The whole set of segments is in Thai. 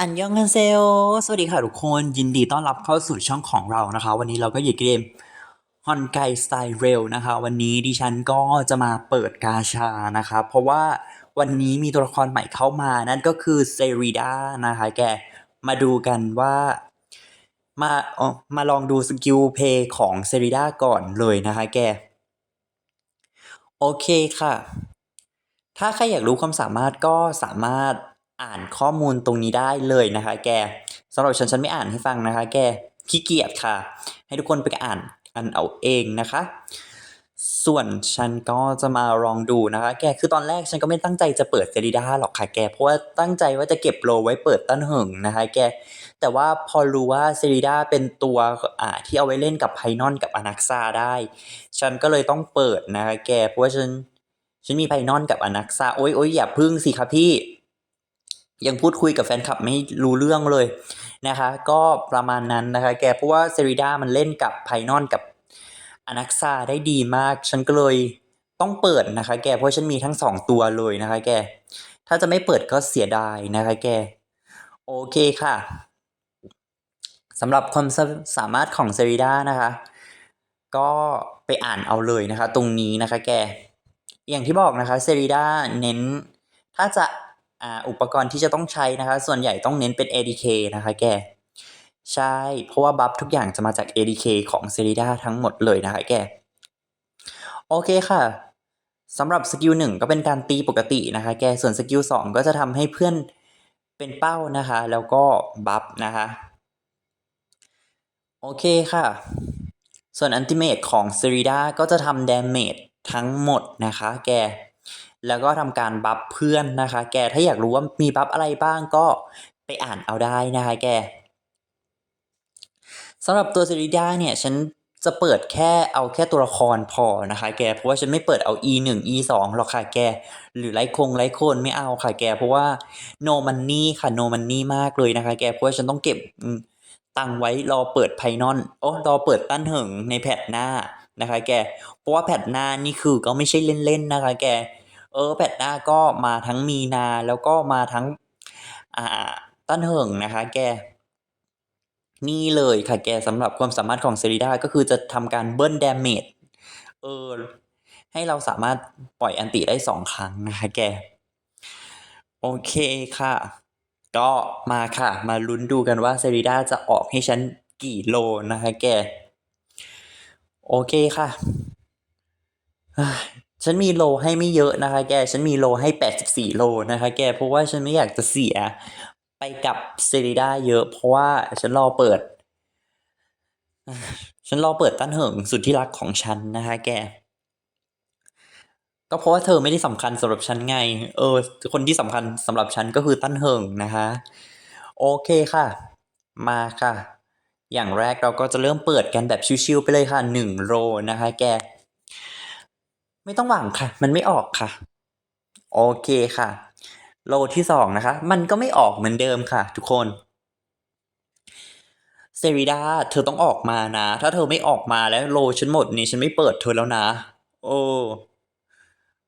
อันยองกันเซลสวัสดีค่ะทุกคนยินดีต้อนรับเข้าสู่ช่องของเรานะคะ วันนี้เราก็อยู่เกมฮอนไกสไตล์เรลนะคะ วันนี้ดิฉันก็จะมาเปิดกาชานะคะ เพราะว่าวันนี้มีตัวละครใหม่เข้ามานั่นก็คือเซริดานะคะแกมาดูกันว่ามาอ๋อมาลองดูสกิลเพย์ของเซริดาก่อนเลยนะคะแก โอเคค่ะ ถ้าใครอยากรู้ความสามารถก็สามารถ อ่านข้อมูลตรงนี้ได้เลยนะคะ แกสำหรับฉันฉันไม่อ่านให้ฟังนะคะ แกขี้เกียจค่ะ ให้ทุกคนไปอ่านอันเอาเองนะคะ ส่วนฉันก็จะมาลองดูนะคะ แกคือตอนแรกฉันก็ไม่ตั้งใจจะเปิดเซริด้าหรอกค่ะแก เพราะว่าตั้งใจว่าจะเก็บโลไว้เปิดตั้นเหิงนะคะ แก แต่ว่าพอรู้ว่าเซริด้าเป็นตัวอ่าที่เอาไว้เล่นกับไพนอนกับอนักซาได้ ฉันก็เลยต้องเปิดนะคะ แก เพราะว่าฉันฉันมีไพนอนกับอนักซาโอ๊ยโอ๊ยอย่าพึ่งสิครับพี่ ยังพูดคุยกับแฟนคลับไม่รู้เรื่องเลยนะคะ ก็ประมาณนั้นนะคะ แกเพราะว่าเซริด้ามันเล่นกับไพนอนกับอนักซาได้ดีมาก ฉันก็เลยต้องเปิดนะคะ แกเพราะฉันมีทั้งสองตัวเลยนะคะ แก ถ้าจะไม่เปิดก็เสียดายนะคะ แก โอเคค่ะสำหรับความสาสามารถของเซริด้านะคะ ก็ไปอ่านเอาเลยนะคะ ตรงนี้นะคะ แก อย่างที่บอกนะคะเซริด้าเน้นถ้าจะ อ่าอุปกรณ์ที่จะต้องใช้นะคะ ส่วนใหญ่ต้องเน้นเป็น ADK นะคะแก ใช่ เพราะว่าบัฟทุกอย่างจะมาจาก ADK ของเซริด้าทั้งหมดเลยนะคะแก โอเคค่ะสำหรับสกิลหนึ่งก็เป็นการตีปกตินะคะ แก ส่วนสกิลสองก็จะทำให้เพื่อนเป็นเป้านะคะ แล้วก็บัฟนะคะ โอเคค่ะ ส่วนอันติเมตของเซริดาก็จะทำดาเมจทั้งหมดนะคะ แก แล้วก็ทำการบัฟเพื่อนนะคะ แกถ้าอยากรู้ว่ามีบัฟอะไรบ้างก็ไปอ่านเอาได้นะคะแกสำหรับตัวเซริดาเนี่ยฉันจะเปิดแค่เอาแค่ตัวละครพอนะคะแก เพราะว่าฉันไม่เปิดเอา e 1 e 2หรอกค่ะแก หรือไลคงไลโคนไม่เอาค่ะแก เพราะว่า no money ค่ะ no money มากเลยนะคะแก เพราะว่าฉันต้องเก็บตังไว้รอเปิดไพนอนโอ้รอเปิดตั้นเหิงในแพทหน้านะคะแก เพราะว่าแพทหน้านี่คือก็ไม่ใช่เล่นๆนะคะแก เออแพทหน้าก็มาทั้งมีนาแล้วก็มาทั้งอ่าต้นเหิงนะคะ แก นี่เลยค่ะแกสำหรับความสามารถของเซริด้าก็คือจะทำการเบิ้ลดาเมจเออให้เราสามารถปล่อยอันติได้สองครั้งนะคะแก โอเคค่ะ ก็มาค่ะ มาลุ้นดูกันว่าเซริด้าจะออกให้ฉันกี่โลนะคะแก โอเคค่ะ ฉันมีโลให้ไม่เยอะนะคะแก ฉันมีโลให้แปดสิบสี่โลนะคะแก เพราะว่าฉันไม่อยากจะเสียไปกับเซริดาเยอะ เพราะว่าฉันรอเปิด ฉันรอเปิดตั้นเหิงสุดที่รักของฉันนะคะแก ก็เพราะว่าเธอไม่ได้สำคัญสำหรับฉันไง เออ คนที่สำคัญสำหรับฉันก็คือตั้นเหิงนะคะ โอเคค่ะ มาค่ะ อย่างแรกเราก็จะเริ่มเปิดกันแบบชิวๆไปเลยค่ะหนึ่งโรนะคะแก ไม่ต้องหวังค่ะ มันไม่ออกค่ะ โอเคค่ะ โลที่สองนะคะ มันก็ไม่ออกเหมือนเดิมค่ะ ทุกคนเซริดาเธอต้องออกมานะ ถ้าเธอไม่ออกมาแล้วโลฉันหมดนี่ฉันไม่เปิดเธอแล้วนะ โอ้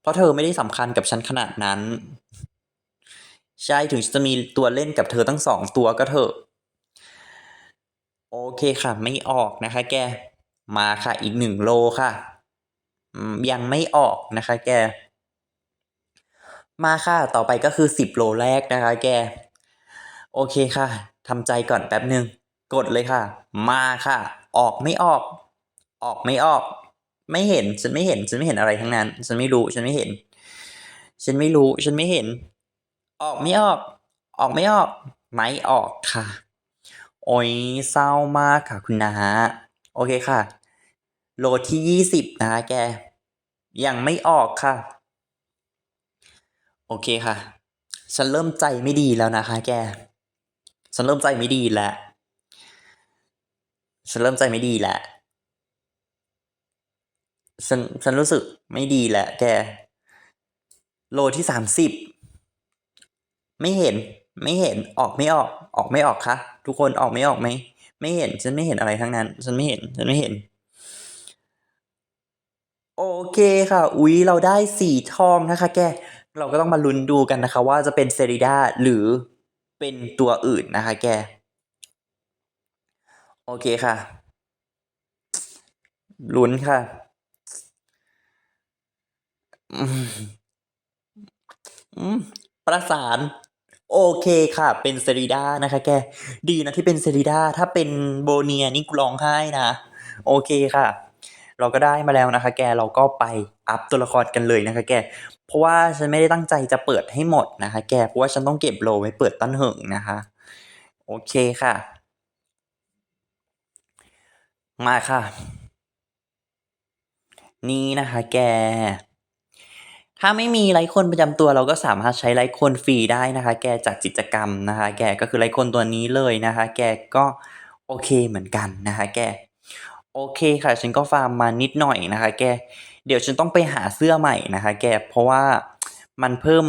เพราะเธอไม่ได้สำคัญกับฉันขนาดนั้น ใช่ถึงจะมีตัวเล่นกับเธอทั้งสองตัวก็เถอะโอเคค่ะ ไม่ออกนะคะ แก มาค่ะอีกหนึ่งโลค่ะ ยังไม่ออกนะคะแก มาค่ะต่อไปก็คือสิบโลแรกนะคะแก โอเคค่ะทำใจก่อนแป๊บหนึ่งกดเลยค่ะ มาค่ะ ออกไม่ออก ออกไม่ออก ไม่เห็น ฉันไม่เห็น ฉันไม่เห็นอะไรทั้งนั้น ฉันไม่รู้ ฉันไม่เห็น ฉันไม่รู้ ฉันไม่เห็น ออกไม่ออก ออกไม่ออก ไม่ออกค่ะ โอ้ยเศร้ามากค่ะคุณนาโอเคค่ะ โหลดที่ยี่สิบนะคะแก ยังไม่ออกค่ะ โอเคค่ะ ฉันเริ่มใจไม่ดีแล้วนะคะ แก ฉันเริ่มใจไม่ดีแล้ว ฉันเริ่มใจไม่ดีแล้ว ฉันฉันรู้สึกไม่ดีแล้วแก โลที่สามสิบไม่เห็นไม่เห็นออกไม่ออกออกไม่ออกคะทุกคนออกไม่ออกไหมไม่เห็นฉันไม่เห็นอะไรทั้งนั้น ฉันไม่เห็นฉันไม่เห็น โอเคค่ะ อุ๊ย เราได้สีทองนะคะแก เราก็ต้องมาลุ้นดูกันนะคะ ว่าจะเป็นเซริด้าหรือเป็นตัวอื่นนะคะแก โอเคค่ะ ลุ้นค่ะอืมประสาน โอเคค่ะ เป็นเซริด้านะคะแก ดีนะที่เป็นเซริด้าถ้าเป็นโบเนียนี่กูร้องไห้นะ โอเคค่ะ เราก็ได้มาแล้วนะคะ แกเราก็ไปอัพตัวละครกันเลยนะคะ แก เพราะว่าฉันไม่ได้ตั้งใจจะเปิดให้หมดนะคะ แก เพราะว่าฉันต้องเก็บโลไว้เปิดต้นเหิงนะคะ โอเคค่ะ มาค่ะ นี่นะคะ แกถ้าไม่มีไลค์คนประจำตัวเราก็สามารถใช้ไลค์คนฟรีได้นะคะ แกจากกิจกรรมนะคะ แกก็คือไลค์คนตัวนี้เลยนะคะ แกก็โอเคเหมือนกันนะคะ แก โอเคค่ะ ฉันก็ฟาร์มมานิดหน่อยนะคะ แก เดี๋ยวฉันต้องไปหาเสื้อใหม่นะคะ แก เพราะว่ามันเพิ่ม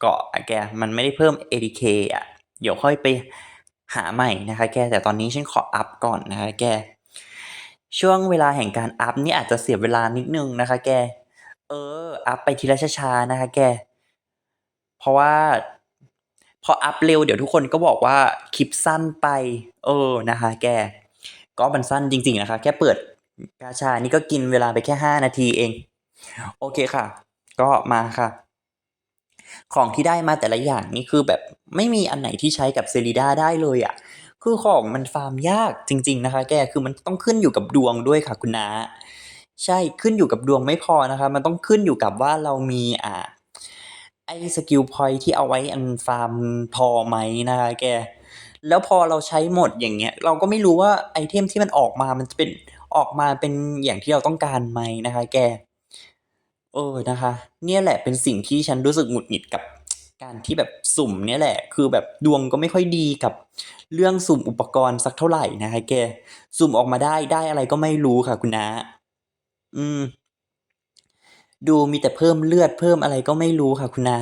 เกาะแก มันไม่ได้เพิ่ม ADK อะ เดี๋ยวค่อยไปหาใหม่นะคะ แก แต่ตอนนี้ฉันขออัพก่อนนะคะ แก ช่วงเวลาแห่งการอัพนี่อาจจะเสียเวลานิดนึงนะคะ แก เออ อัพไปทีละช้าๆนะคะ แก เพราะว่าพออัพเร็วเดี๋ยวทุกคนก็บอกว่าคลิปสั้นไป เออนะคะ แก ก็มันสั้นจริง ๆ นะคะ แค่เปิดกาชานี่ก็กินเวลาไปแค่ห้านาทีเอง โอเคค่ะ ก็มาค่ะ ของที่ได้มาแต่ละอย่างนี่คือแบบไม่มีอันไหนที่ใช้กับเซริดาได้เลยอะ่ะ คือของมันฟาร์มยากจริง ๆ นะคะ แกคือมันต้องขึ้นอยู่กับดวงด้วยค่ะคุณนาใช่ขึ้นอยู่กับดวงไม่พอนะคะ มันต้องขึ้นอยู่กับว่าเรามีอ่าไอ้สกิลพอยที่เอาไว้อันฟาร์มพอไหมนะคะแก แล้วพอเราใช้หมดอย่างเงี้ย เราก็ไม่รู้ว่าไอเทมที่มันออกมามันจะเป็นออกมาเป็นอย่างที่เราต้องการไหมนะคะ แกเออนะคะ เนี่ยแหละเป็นสิ่งที่ฉันรู้สึกหงุดหงิดกับการที่แบบสุ่มเนี่ยแหละ คือแบบดวงก็ไม่ค่อยดีกับเรื่องสุ่มอุปกรณ์สักเท่าไหร่นะคะแก สุ่มออกมาได้ได้อะไรก็ไม่รู้ค่ะคุณนาอืม ดูมีแต่เพิ่มเลือดเพิ่มอะไรก็ไม่รู้ค่ะคุณนา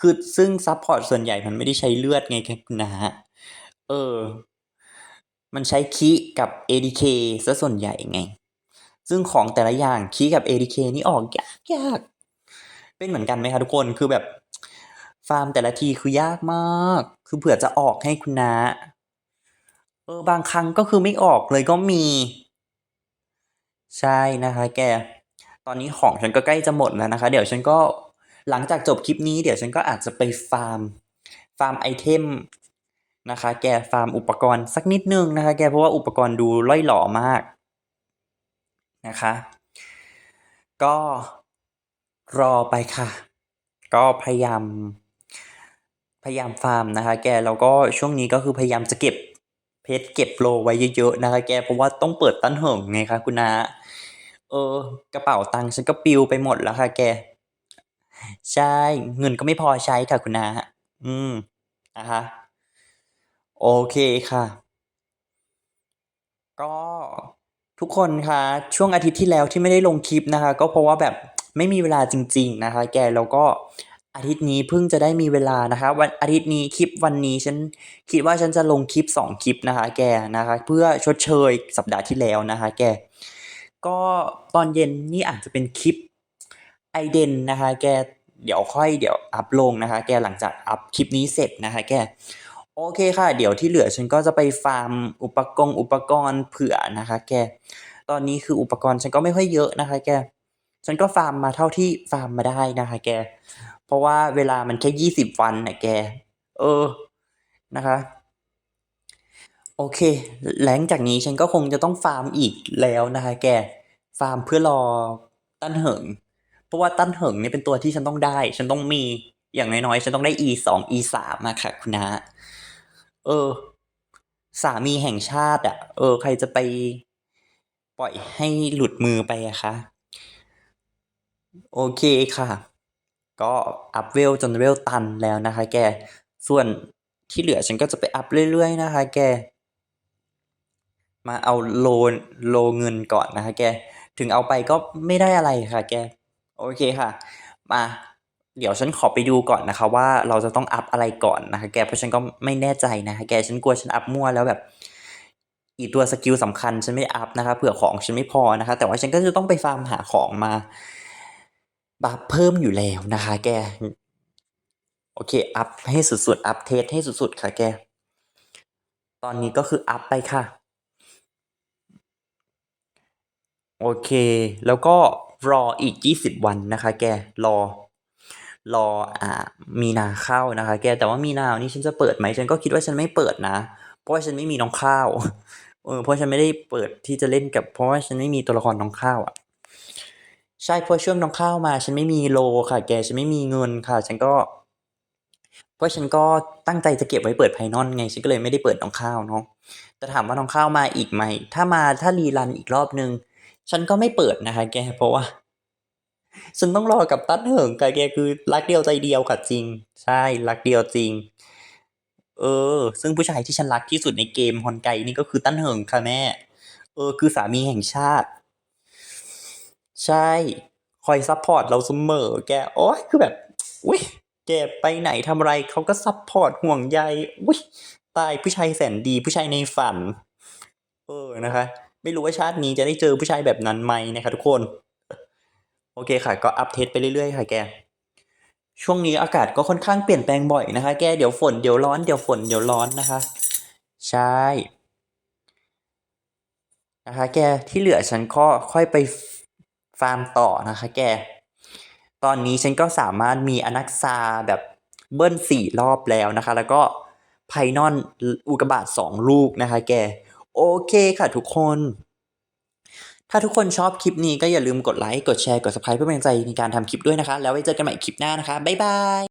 คือซึ่งซัพพอร์ตส่วนใหญ่มันไม่ได้ใช้เลือดไงครับคุณนา เออ มันใช้คีกับ ADK ซะส่วนใหญ่ไง ซึ่งของแต่ละอย่างคีกับ ADK นี่ออกยากยาก เป็นเหมือนกันไหมคะทุกคน คือแบบ ฟาร์มแต่ละทีคือยากมาก คือเผื่อจะออกให้คุณนาเออบางครั้งก็คือไม่ออกเลยก็มี ใช่นะคะ แก ตอนนี้ของฉันก็ใกล้จะหมดแล้วนะคะ เดี๋ยวฉันก็หลังจากจบคลิปนี้เดี๋ยวฉันก็อาจจะไปฟาร์ม ฟาร์มไอเทม นะคะ แกฟาร์มอุปกรณ์สักนิดนึงนะคะ แกเพราะว่าอุปกรณ์ดูล่อยหล่อมากนะคะ ก็รอไปค่ะ ก็พยายาม พยายามฟาร์มนะคะ แกแล้วก็ช่วงนี้ก็คือพยายามจะเก็บเพชรเก็บโลไว้เยอะๆนะคะ แกเพราะว่าต้องเปิดตั้นเหิงไงคะคุณนาเออกระเป๋าตังค์ฉันก็ปิวไปหมดแล้วค่ะแก ใช่ เงินก็ไม่พอใช้ค่ะคุณนาอืมนะคะ โอเคค่ะ ก็ทุกคนคะช่วงอาทิตย์ที่แล้วที่ไม่ได้ลงคลิปนะคะ ก็เพราะว่าแบบไม่มีเวลาจริง ๆ นะคะ แกแล้วก็อาทิตย์นี้เพิ่งจะได้มีเวลานะคะ วันอาทิตย์นี้คลิปวันนี้ฉันคิดว่าฉันจะลงคลิป 2 คลิปนะคะ แกนะคะ เพื่อชดเชยสัปดาห์ที่แล้วนะคะ แก ก็ตอนเย็นนี่อาจจะเป็นคลิปไอเดนนะคะ แกเดี๋ยวค่อยเดี๋ยวอัพลงนะคะ แกหลังจากอัพคลิปนี้เสร็จนะคะ แก โอเคค่ะ เดี๋ยวที่เหลือฉันก็จะไปฟาร์มอุปกรณ์อุปกรณ์เผื่อนะคะ แก ตอนนี้คืออุปกรณ์ฉันก็ไม่ค่อยเยอะนะคะ แก ฉันก็ฟาร์มมาเท่าที่ฟาร์มมาได้นะคะ แก เพราะว่าเวลามันแค่ยี่สิบวันนะแก เออ นะคะ โอเค หลังจากนี้ฉันก็คงจะต้องฟาร์มอีกแล้วนะคะ แก ฟาร์มเพื่อรอตั้นเหิง เพราะว่าตั้นเหิงเนี่ยเป็นตัวที่ฉันต้องได้ ฉันต้องมี อย่างน้อยๆ ฉันต้องได้ E สอง E สามอะค่ะ คุณนา เออ สามีแห่งชาติอะเออ ใครจะไปปล่อยให้หลุดมือไปอะคะโอเคค่ะ ก็อัพเวลจนเวลตันแล้วนะคะ แก ส่วนที่เหลือฉันก็จะไปอัพเรื่อยๆนะคะ แก มาเอาโลโลเงินก่อนนะคะ แก ถึงเอาไปก็ไม่ได้อะไรค่ะ แก โอเคค่ะ มา เดี๋ยวฉันขอไปดูก่อนนะคะว่าเราจะต้องอัพอะไรก่อนนะคะ แกเพราะฉันก็ไม่แน่ใจนะคะ แกฉันกลัวฉันอัพมั่วแล้วแบบ อีตัวสกิลสำคัญฉันไม่ได้อัพนะคะเผื่อของฉันไม่พอนะคะ แต่ว่าฉันก็จะต้องไปฟาร์มหาของมาบัฟเพิ่มอยู่แล้วนะคะ แก โอเค อัพให้สุดๆ อัพเทสให้สุดๆ ค่ะแก ตอนนี้ก็คืออัพไปค่ะ โอเค แล้วก็รออีก 20 วันนะคะ แกรอ รออ่ามีนาเข้านะคะ แกแต่ว่ามีนานี้ฉันจะเปิดไหมฉันก็คิดว่าฉันไม่เปิดนะ เพราะว่าฉันไม่มีน้องข้าวเออเพราะฉันไม่ได้เปิดที่จะเล่นกับ เพราะว่าฉันไม่มีตัวละครน้องข้าวอะใช่เพราะช่วงน้องข้าวมา ฉันไม่มีโลค่ะ แกฉันไม่มีเงินค่ะ ฉันก็ เพราะฉันก็ตั้งใจจะเก็บไว้เปิด Painon ไง ฉันก็เลยไม่ได้เปิดน้องข้าวเนาะแต่ถามว่าน้องข้าวมาอีกไหมถ้ามาถ้ารีรันอีกรอบหนึ่งฉันก็ไม่เปิดนะคะ แกเพราะว่า ฉันต้องรอกัปตันเหิงค่แกคือรักเดียวใจเดียวค่ะจริง ใช่รักเดียวจริง เออ ซึ่งผู้ชายที่ฉันรักที่สุดในเกม Honkai นี่ก็คือตั้นเหิงค่ะแม่ เออ คือสามีแห่งชาติ ใช่ คอยซัปพอร์ตเราเสมอ แกโอ๊ยคือแบบอุ๊ยแกไปไหนทำอะไรเขาก็ซัปพอร์ตห่วงใยอุ๊ยตายผู้ชายแสนดีผู้ชายในฝัน เออนะคะ ไม่รู้ว่าชาตินี้จะได้เจอผู้ชายแบบนั้นไหมนะคะทุกคน โอเคค่ะ ก็อัปเดตไปเรื่อยๆ ค่ะแก ช่วงนี้อากาศก็ค่อนข้างเปลี่ยนแปลงบ่อยนะคะ แกเดี๋ยวฝนเดี๋ยวร้อนเดี๋ยวฝนเดี๋ยวร้อนนะคะ ใช่นะคะแกที่เหลือฉันก็ค่อยไปฟาร์มต่อนะคะแก ตอนนี้ฉันก็สามารถมีอนักซาแบบเบิ้ล4รอบแล้วนะคะ แล้วก็ Painon ลอุกกาบาต2ลูกนะคะแก โอเคค่ะทุกคน ถ้าทุกคนชอบคลิปนี้ก็อย่าลืมกดไลค์ กดแชร์ กด Subscribe เพื่อเป็นกำลังใจในการทำคลิปด้วยนะคะ แล้วไว้เจอกันใหม่คลิปหน้านะคะ บ๊ายบาย